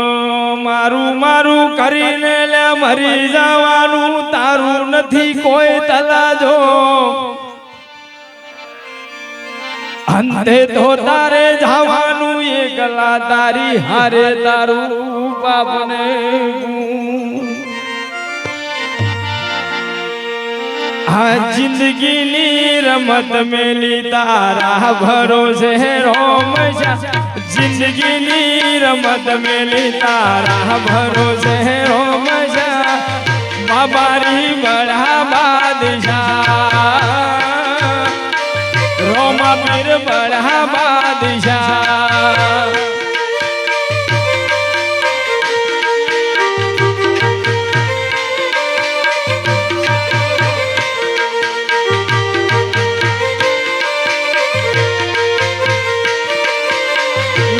મારું મારું કરીને લે મરી જવાનું તારું નથી કોઈ તલાજો અંતે તો તારે જવાનું એકલા તારી હારે તારું બાપને આ જિંદગીની રમત મેલી તારા ભરોસે રોમ જિંદગીની रमत मिली तारा भरोसे हो मज़ा बाबारी बड़ा बादशाह रोमा पीर बड़ा बादशाह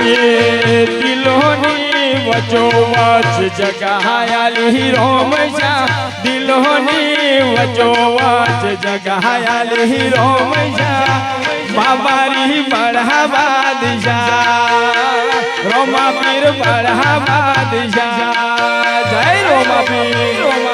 Yeah. દિલોની વચોવચ જગાયાલી રોમશા દિલોની વચોવચ જગાયાલી રોમશા બાબારી બળા બાદશાહ રોમા પીર બળા બાદશાહ જય રોમા પીર, રોમા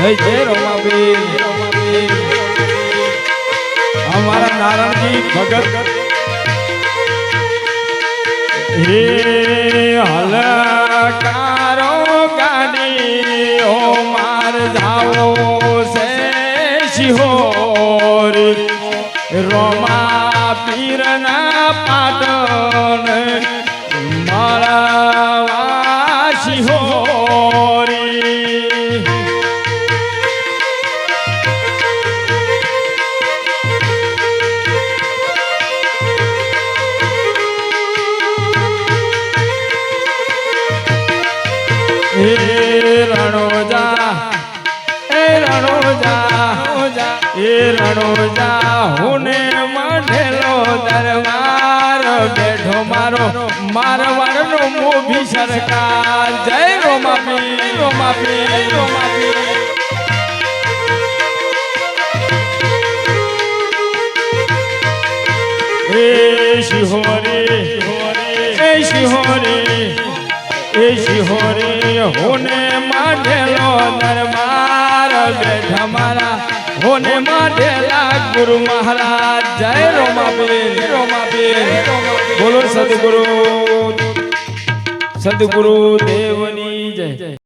જય જય રોમાબીર અમારા નારાયણજી ભગત. હે હલકારો ગાડી ઓ માર જાઓ સે શિહોરી. રોમા પીરના પાટણ મળવા શિહોરી. હે રણોજા, એ રણોજા એ રણોજા, હુને મઢેલો દરબાર, બેઠો મારો મારવાડનો મોભી સરકાર. જય રોમાપી રોમાપી રોમાપી એ શિહોરી શિહોરી હોને માઢેલો દરબાર બેઠા મારા. હોને માઢેલા ગુરુ મહારાજ, જય રોમાબીર રોમાબીર બોલો સદગુરુ સદગુરુ દેવની જય.